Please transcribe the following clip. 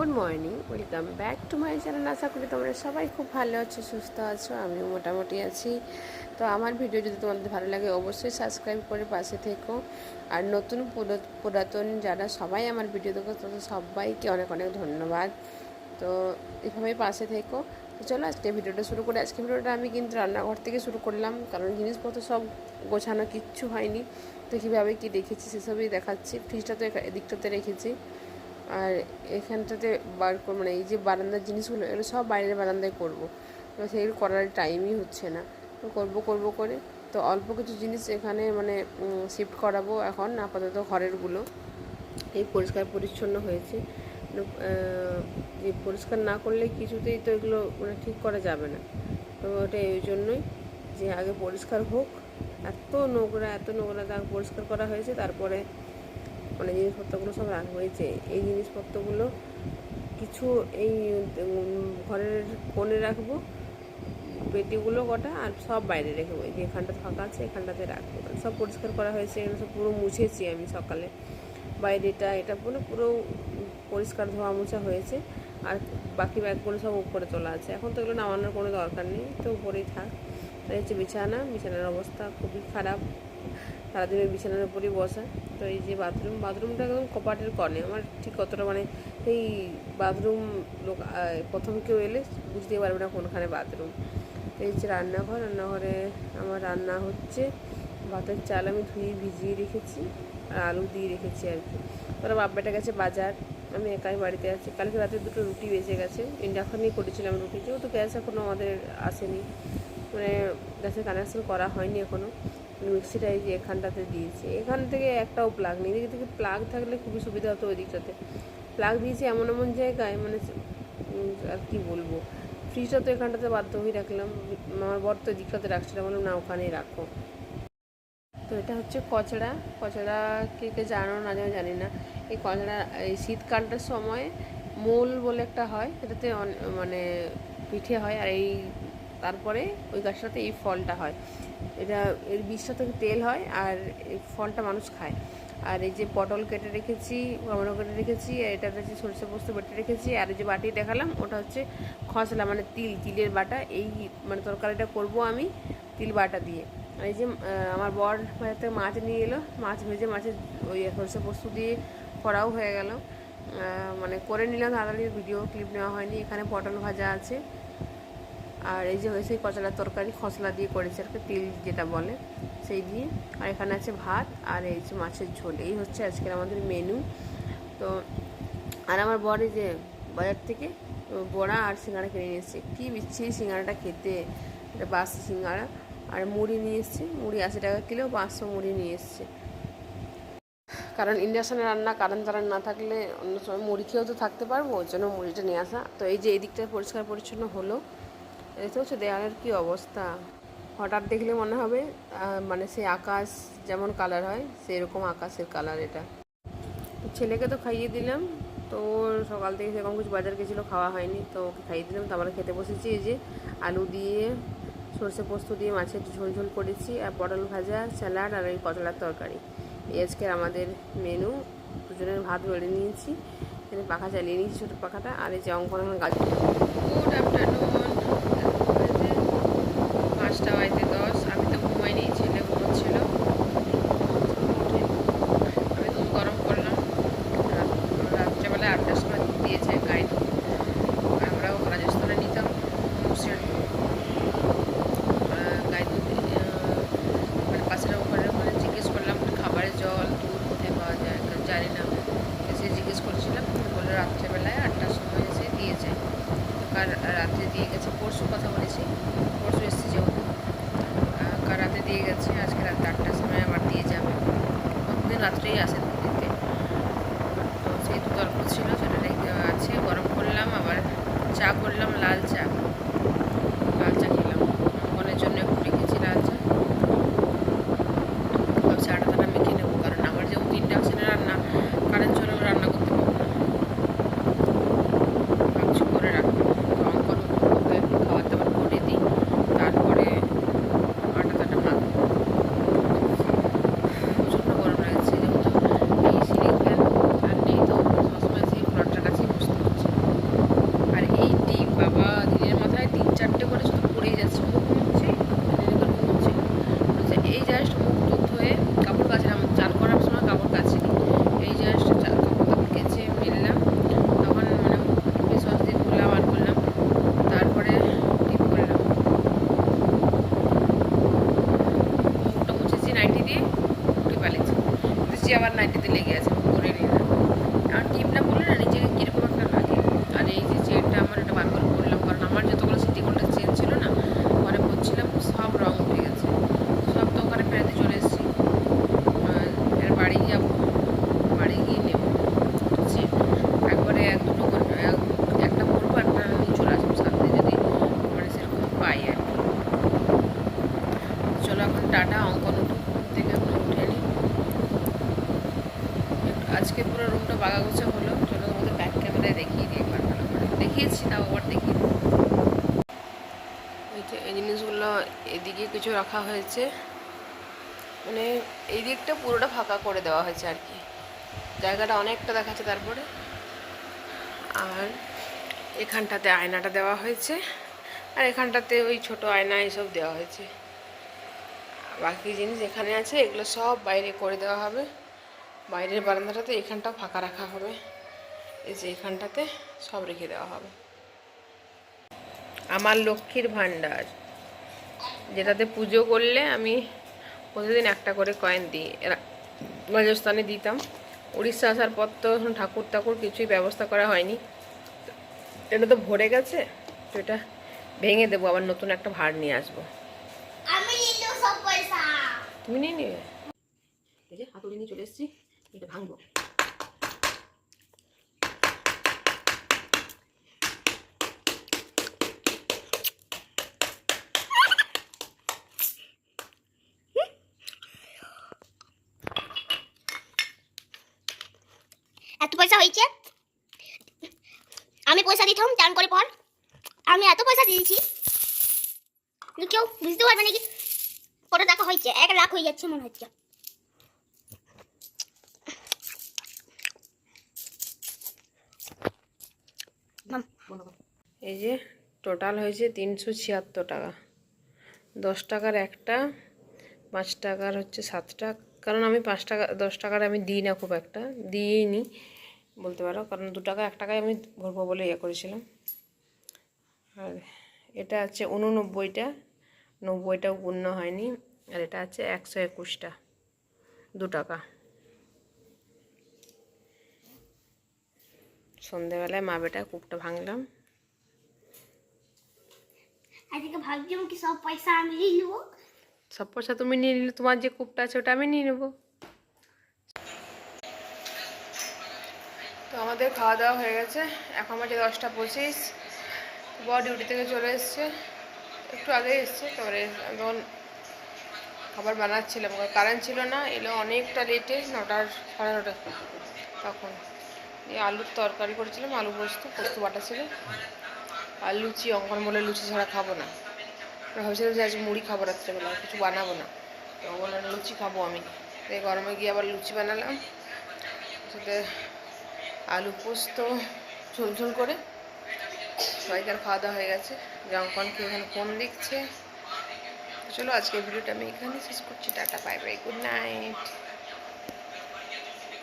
Good morning welcome back to my channel আশা করি তোমরা সবাই খুব ভালো আছো, সুস্থ আছো, আমিও মোটামুটি আছি। তো আমার ভিডিও যদি তোমাদের ভালো লাগে, অবশ্যই সাবস্ক্রাইব করে পাশে থেকো। আর নতুন পুরো- পুরাতন যারা সবাই আমার ভিডিও দেখো তাদের সবাইকে অনেক অনেক ধন্যবাদ। তো এভাবেই পাশে থেকো। তো চলো আজকে ভিডিওটা শুরু করে। আজকে ভিডিওটা আমি কিন্তু রান্নাঘর থেকে শুরু করলাম, কারণ জিনিসপত্র সব গোছানো কিচ্ছু হয়নি। তো কীভাবে কী রেখেছি সেসবই দেখাচ্ছি। ফ্রিজটা তো এদিকটাতে রেখেছি। আর এখানটাতে বার মানে এই যে বারান্দার জিনিসগুলো, এগুলো সব বাইরের বারান্দায় করব। তো সেগুলো করার টাইমই হচ্ছে না। তো করব করব, করে তো অল্প কিছু জিনিস এখানে মানে শিফট করাবো এখন, আপাতত ঘরেরগুলো। এই পরিষ্কার পরিচ্ছন্ন হয়েছে। পরিষ্কার না করলে কিছুতেই তো এগুলো মানে ঠিক করা যাবে না। তো ওটা এই জন্যই যে আগে পরিষ্কার হোক, এত নোংরা এত নোংরা দাগ পরিষ্কার করা হয়েছে, তারপরে মানে জিনিসপত্রগুলো সব রাখা হয়েছে এই জিনিসপত্রগুলো কিছু এই ঘরের কোণে রাখব, পেটিগুলো কটা আর সব বাইরে রেখে এই যে এখানটা ফাঁকা আছে, এখানটাতে রাখব। সব পরিষ্কার করা হয়েছে, এগুলো সব পুরো মুছেছি আমি সকালে। বাইরেটা, এটা পুরো পুরো পরিষ্কার ধোয়া মোছা হয়েছে। আর বাকি ব্যাগগুলো সব উপরে তোলা আছে। এখন তো এগুলো নামানোর কোনো দরকার নেই, তো উপরেই থাক। তাই হচ্ছে বিছানা, বিছানার অবস্থা খুবই খারাপ। সারাদিন ওই বিছানার উপরেই বসা। তো এই যে বাথরুম বাথরুমটা একদম কপাটের কনে আমার ঠিক কতটা মানে এই বাথরুম লোক প্রথম কেউ এলে বুঝতে পারবে না কোনখানে বাথরুম এই যে রান্নাঘর, রান্নাঘরে আমার রান্না হচ্ছে। ভাতের চাল আমি ধুয়ে ভিজিয়ে রেখেছি আর আলু দিয়ে রেখেছি আর কি। ওরা বাপ্পাটা গেছে বাজার। আমি একাই বাড়িতে আছি। কালকে রাতে দুটো রুটি বেঁচে গেছে। ইন্ডাকশনেই করেছিলাম রুটি। যেহেতু গ্যাস এখনও আমাদের আসেনি। মানে গ্যাসের কানেকশন করা হয়নি এখনও মিক্সিটা এই যে এখানটাতে দিয়েছি। এখান থেকে একটাও প্লাগ নেই। এদিকে থেকে প্লাগ থাকলে খুবই সুবিধা হতো ওই দিকটাতে প্লাগ দিয়েছি এমন এমন জায়গায় মানে আর কি বলব? ফ্রিজটা তো এখানটাতে বাধ্য হয়ে রাখলাম। আমার বর তো দিকটাতে রাখছিলাম বললাম, না, ওখানেই রাখো। তো এটা হচ্ছে কচড়া। কচড়া কে কে জানো না জানো, জানি না। এই কচড়া, এই শীতকালটার সময় মোল বলে একটা হয়। সেটাতে মানে পিঠে হয়। আর এই তারপরে ওই গাছটাতে এই ফলটা হয়। এটা, এর বীজটা থেকে তেল হয় আর ফলটা মানুষ খায়। আর এই যে পটল কেটে রেখেছি টমেটো কেটে রেখেছি, আর এটা হচ্ছে সরষে পোস্ত বেটে রেখেছি, আর এই যে বাটি দেখালাম, ওটা হচ্ছে খসলা মানে তিল, তিলের বাটা। এই মানে তরকারিটা করব আমি তিল বাটা দিয়ে। আর এই যে আমার বর বাজার থেকে মাছ নিয়ে এলো, মাছ ভেজে মাছের ওই সরষে পোস্ত দিয়ে করাও হয়ে গেল। মানে করে নিলাম, তাড়াতাড়ি ভিডিও ক্লিপ নেওয়া হয়নি, এখানে পটল ভাজা আছে। আর এই যে হয়েছে কচলার তরকারি, খসলা দিয়ে করেছে আর তিল যেটা বলে, সেই দিয়ে। আর এখানে আছে ভাত আর এই যে মাছের ঝোল। এই হচ্ছে আজকের আমাদের মেনু তো, আর আমার বর যে বাজার থেকে বড়া আর সিঙ্গাড়া কিনে নিয়ে এসছে। কী বিচ্ছিরি সিঙ্গাড়াটা খেতে। এটা বাস সিঙ্গাড়া। আর মুড়ি নিয়ে এসছে। মুড়ি আশি টাকা কিলো, পাঁচশো মুড়ি নিয়ে এসছে। কারণ ইন্ডাকশানে রান্না, কারেন্ট তারেন্ট না থাকলে অন্য সময় মুড়ি খেয়েও তো থাকতে পারব, ওই জন্য মুড়িটা নিয়ে আসা। তো এই যে এই দিকটা পরিষ্কার পরিচ্ছন্ন হলো। দেখতে হচ্ছে দেওয়ালের কী অবস্থা? হঠাৎ দেখলে মনে হবে মানে সেই আকাশ যেমন কালার হয় সেই রকম আকাশের কালার এটা। ছেলেকে তো খাইয়ে দিলাম। তো সকাল থেকে সেরকম কিছু বাজার গেছিল, খাওয়া হয়নি। তো ওকে খাইয়ে দিলাম। তো আমরা খেতে বসেছি এই যে আলু দিয়ে, সর্ষে পোস্ত দিয়ে, মাছের ঝোল ঝোল করেছি, আর পটল ভাজা, স্যালাড, আর এই কচলার তরকারি। এই আজকের আমাদের মেনু, দুজনের ভাত বেড়ে নিয়েছি। এখানে পাখা চালিয়ে নিয়েছি ছোটো পাখাটা, আর এই যে অঙ্কন গাছ। পাঁচটা বাজতে দশ, আমি তো ঘুমাইনি, ছেলে ঘুমোচ্ছিল। আমি দুধ গরম করলাম। রাত- রাত্রেবেলায় আটটার সময় দুধ দিয়েছে গায়ে দুধ আমরাও রাজস্থানে নিতাম মুর্শিদাবাদ গায়ে দুধ মানে পাশের ওখানে ওখানে জিজ্ঞেস করলাম, খাবারের জল, দুধ কোথায় পাওয়া যায়? জানি না। এসে জিজ্ঞেস করেছিলাম বলল রাত্রেবেলায় আটটার সময় এসে দিয়ে যায় তো কার রাত্রে দিয়ে গেছে পরশু কথা বলেছি পরশু এসেছে যেহেতু আহ, কার রাতে দিয়ে গেছে আজকে রাত আটটার সময় আবার দিয়ে যাবে প্রতিদিন রাত্রেই আসে দুধ দিতে তো সেই দুধ অল্প ছিল সেটা রেখে আছে গরম করলাম আবার চা করলাম লাল চা লাল চা খেলাম অঙ্কনের জন্য একটু রেখেছি লাল চা ভাবছি আটা তাটা মেখে নেব কারণ আমার যেহেতু ইন্ডাকশানে রান্না কারেন্ট চলেও রান্না করতে পারব না ভাবছি করে রাখব তো অঙ্কন ওকে খাবার দাবার করে দিই তারপরে আটা তাটা মাখবো প্রচণ্ড গরম লাগছে যেহেতু এই সিলিং ফ্যান আর নেই তো সবসময় সেই ফ্লোরটার কাছেই বসতে হচ্ছে আবার নাইটিতে লেগে আছে আমি করে নিই না আর টিপটা পরলে না নিজেকে কীরকম একটা লাগে। আর এই যে চেনটা আমার এটা বার করে পরলাম কারণ আমার যতগুলো সিটি গোল্ডের চেন ছিল না, ঘরে পরছিলাম সব রং উঠে গেছে। সব তো ওখানে ফেরাতে চলে এসেছি। এর বাড়ি যাব, বাড়ি গিয়ে নেব। একবারে এক দুটো একটা পরবো একটা নিয়ে চলে আসব সাথে যদি মানে সেরকম পাই আর চলো এখন টাটা, অঙ্কন উঠুক ঘুম থেকে এখন উঠে নিই একটু- আজকে পুরো রুমটা বাগা গোছা হলো। চলো তোমাদের ব্যাক ক্যামেরায় দেখিয়ে দিই একবার ভালো করে। দেখিয়েছি, তাও আবার দেখিয়ে এই এই জিনিসগুলো এদিকে কিছু রাখা হয়েছে। মানে এই দিকটা পুরোটা ফাঁকা করে দেওয়া হয়েছে আর কি। জায়গাটা অনেকটা দেখাচ্ছে তারপরে। আর এখানটাতে আয়নাটা দেওয়া হয়েছে। আর এখানটাতে ওই ছোট আয়না এসব দেওয়া হয়েছে। বাকি জিনিস এখানে আছে, এগুলো সব বাইরে করে দেওয়া হবে। বাইরের বারান্দাটাতে এখানটাও ফাঁকা রাখা হবে। এই যে এখানটাতে সব রেখে দেওয়া হবে। আমার লক্ষ্মীর ভাণ্ডার যেটাতে পুজো করলে আমি প্রতিদিন একটা করে কয়েন দিই। রাজস্থানে দিতাম। উড়িষ্যা আসার পর তো এখন ঠাকুর টাকুর কিছুই ব্যবস্থা করা হয়নি। এটা তো ভরে গেছে তো এটা ভেঙে দেবো আবার নতুন একটা ভার নিয়ে আসব। তুমি নিয়ে নিবে? হাতুড়ি নিয়ে চলে এসেছি। এটা ভাঙবো এত পয়সা হয়েছে আমি পয়সা দিতাম চান করে পর আমি এত পয়সা দিয়েছি কেউ বুঝতে পারবে নাকি কত টাকা হয়েছে এক লাখ হয়ে যাচ্ছে মনে হচ্ছে এই যে টোটাল হয়েছে তিনশো ছিয়াত্তর টাকা। দশ টাকার একটা, পাঁচ টাকার হচ্ছে সাতটা কারণ আমি পাঁচ টাকা, দশ টাকার আমি দিই না খুব একটা দিয়েই নি বলতে পারো। কারণ দু টাকা, এক টাকায় আমি ভরবো বলে ইয়ে করেছিলাম। আর এটা আছে উননব্বইটা, নব্বইটাও পূর্ণ হয়নি। আর এটা আছে একশো একুশটা, দু টাকা। সন্ধেবেলায় মা বেটা কূপটা ভাঙলাম। আজকে ভাবছিলাম কি সব পয়সা আমি নিয়ে নেব। সব পয়সা তুমি নিয়ে নিলে তোমার যে কূপটা আছে ওটা আমি নিয়ে নেব। তো আমাদের খাওয়া দাওয়া হয়ে গেছে এখন বাজে দশটা পঁচিশ। বর ডিউটি থেকে চলে এসছে একটু আগে এসছে তারপরে তখন খাবার বানাচ্ছিলাম কারেন্ট ছিল না এলো অনেকটা লেটে নটার সাড়ে নটা তখন। এই আলুর তরকারি করেছিলাম, আলু পোস্ত পোস্ত বাটা ছিল। আর লুচি অঙ্কন বলে লুচি ছাড়া খাব না। ভাবছিলাম যে আজ মুড়ি খাব রাত্রেবেলা কিছু বানাবো না। ও লুচি খাব আমি। এই গরমে গিয়ে আবার লুচি বানালাম। সাথে আলু পোস্ত ঝোল ঝোল করে। সবাইকার খাওয়া দাওয়া হয়ে গেছে। জঙ্কনকে এখানে ফোন দেখছে চলো আজকের ভিডিওটা আমি এখানে শেষ করছি। Tata, bye bye, good night.